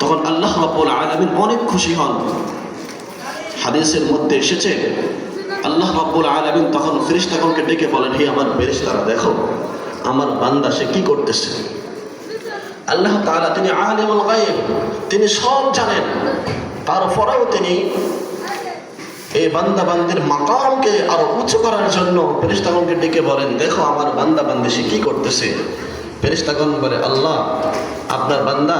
তখন আল্লাহ রাব্বুল আলামিন অনেক খুশি হন। হাদিসের মধ্যে এসেছে, আল্লাহ রাব্বুল আলামিন তখন ফেরেশতাগণকে ডেকে বলেন, হে আমার ফেরেশতারা, দেখো, আমার বান্দা সে কি করতেছে? আল্লাহ তাআলা, তিনি আলিমুল গায়ব, তিনি সব জানেন। তারপরেও তিনি এই বান্দা বান্দির মাকামকে আরও উঁচু করার জন্য ফেরেশতাগণকে ডেকে বলেন, দেখো, আমার বান্দা বান্দি সে কি করতেছে? ফেরেশতাগণ বলে, আল্লাহ, আপনার বান্দা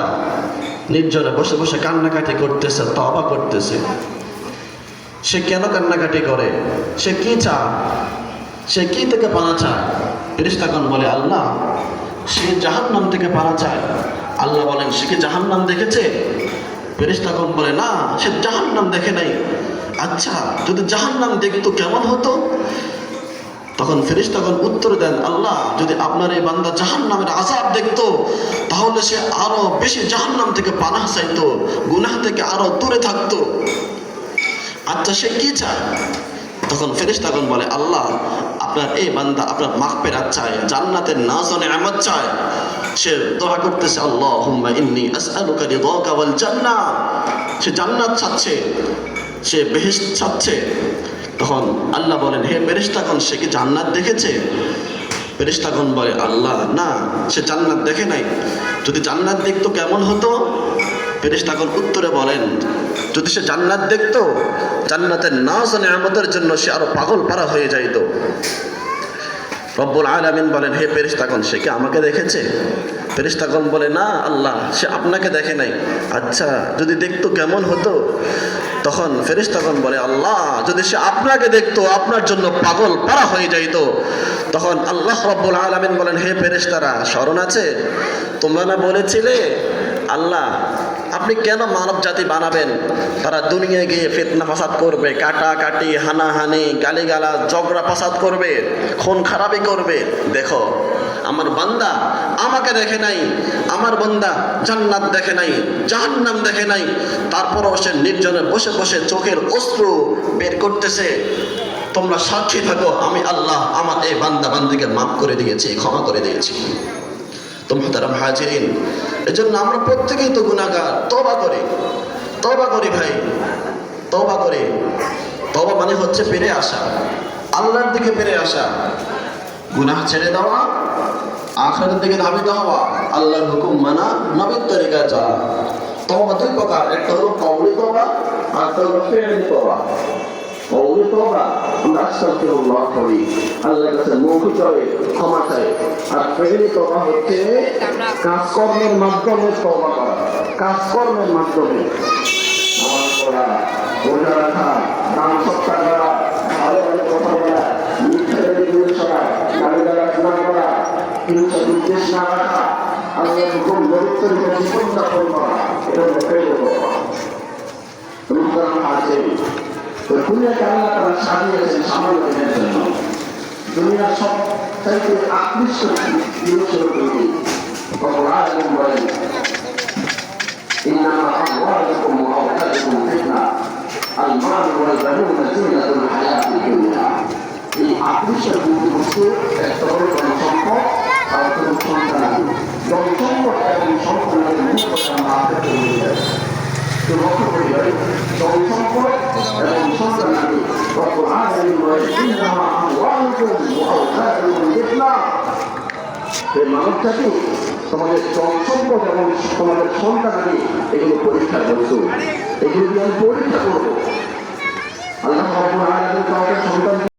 নির্জনে বসে বসে কান্নাকাটি করতেছে তবা করতেছে। সে কেন কান্নাকাটি করে? সে কি চায়? সে কি থেকে পানা চায়? ফেরেশতাগণ বলে, আল্লাহ, সে জাহান্নাম থেকে পানা চায়। আল্লাহ বলেন, সে কি জাহান্নাম দেখেছে? ফেরেশতাগণ বলে, না, সে জাহান্নাম দেখে নাই। আচ্ছা যদি জাহান্নাম দেখতো কেমন হতো? তখন ফেরিস তখন উত্তর দেন, আল্লাহ, যদি আপনার এই বান্দা জাহান্নামের আজাব দেখতো, তাহলে সে আরও বেশি জাহান্নাম থেকে পানাহ চাইতো, গুনাহ থেকে আরও দূরে থাকতো। আচ্ছা সে কি চায়? তখন ফেরিস তখন বলে, আল্লাহ, আপনার এই বান্দা আপনার মাগফিরাত চায়, জান্নাতের নাজ ও নিয়ামত চায়। সে দোয়া করতেছে, আল্লাহুম্মা ইন্নী আসআলুকা রিদাকা ওয়াল জান্নাহ। সে জান্নাত চাচ্ছে। সে বেহেশত চাচ্ছে তখন আল্লাহ বলেন, হে ফেরেশতাগণ সে কি জান্নাত দেখেছে? ফেরেশতাগণ বলে, আল্লাহ, না, সে জান্নাত দেখে নাই। যদি জান্নাত দেখতো কেমন হতো? ফেরেশতাগণ উত্তরে বলেন, যদি সে জান্নাত দেখতো, জান্নাতের নাজ নিয়ামতের জন্য সে আরও পাগল পারা হয়ে যাইতো। রব্বুল আলামিন বলেন, হে ফেরেশতাগণ সে কি আমাকে দেখেছে? ফেরেশতাগণ বলে, না, আল্লাহ, সে আপনাকে দেখে নাই। আচ্ছা যদি দেখতো কেমন হতো? তখন ফেরেশতাগণ বলে, আল্লাহ, যদি সে আপনাকে দেখতো, আপনার জন্য পাগল পারা হয়ে যাইতো। তখন আল্লাহ রব্বুল আলামিন বলেন, হে ফেরেশতারা, স্মরণ আছে? তোমরা না বলেছিলে, আল্লাহ, আপনি কেন মানব জাতি বানাবেন? তারা দুনিয়ায় গিয়ে ফেতনা ফাসাদ করবে কাটা কাটি হানাহানি গালিগালা ঝগড়া ফাসাদ করবে, খুন খারাপি করবে। দেখো, আমার বান্দা আমাকে দেখে নাই, আমার বান্দা জান্নাত দেখে নাই, জাহান্নাম দেখে নাই। তারপরও সে নির্জনে বসে বসে চোখের অস্ত্র বের করতেছে। তোমরা সাক্ষী থাকো, আমি আল্লাহ আমার এই বান্দা বান্দিকে মাফ করে দিয়েছি, ক্ষমা করে দিয়েছি। তো মোহতারাম হাজিরিন এজন্য আমরা প্রত্যেকেই তো গুণাগার তবা করি। তবা করি ভাই। তবা করে। তবা মানে হচ্ছে ফিরে আসা। আল্লাহর দিকে পেরে আসা। গুনাহ ছেড়ে দেওয়া আখেরাতের দিকে ধাবিত হওয়া আল্লাহর হুকুম মানা নবীর তরিকা চলা তবা দুই প্রকার একটা হলো কৌলি তবা আর একটা হলো ফেরলি তবা কৌলি আমরা করি। আল্লাহর কাছে মুখ চলে ক্ষমা চাই। আর তবা হচ্ছে কাজকর্মের মাধ্যমে তবা করা। কাজকর্মের মাধ্যমে। পড়া, রোজা রাখা সত্তা করা ভালো ভালো কথা বলা মিথ্যা বিরোধী করা গালি গালা না করা হিংসা বিদ্বেষ না রাখা আল্লাহর হুকুম দরিদ্র জীবন যাপন করা এটা হলো ফেরলি তবা রমজান আছে তো দুনিয়াকে আল্লাহ তারা সাজিয়েছেন সামান্য দিনের জন্য দুনিয়ার সব চাইতে আকৃষ্ট জিনিস হলো দুটি তখন আয়োজন বলেন إنما أموالكم وأولادكم فتنة المال والبنون زينة الحياة الدنيا এই আকৃষ্টের মধ্যে হচ্ছে একটা হলো জনসম্পদ হলো সন্তানাদি জনসম্পদ এবং জনসম্পদ এবং ইন্নামা আমওয়ালুকুম ওয়া এই মানব তোমাদের জনসম্পদ এবং পরীক্ষা করছ এগুলো করব সন্তান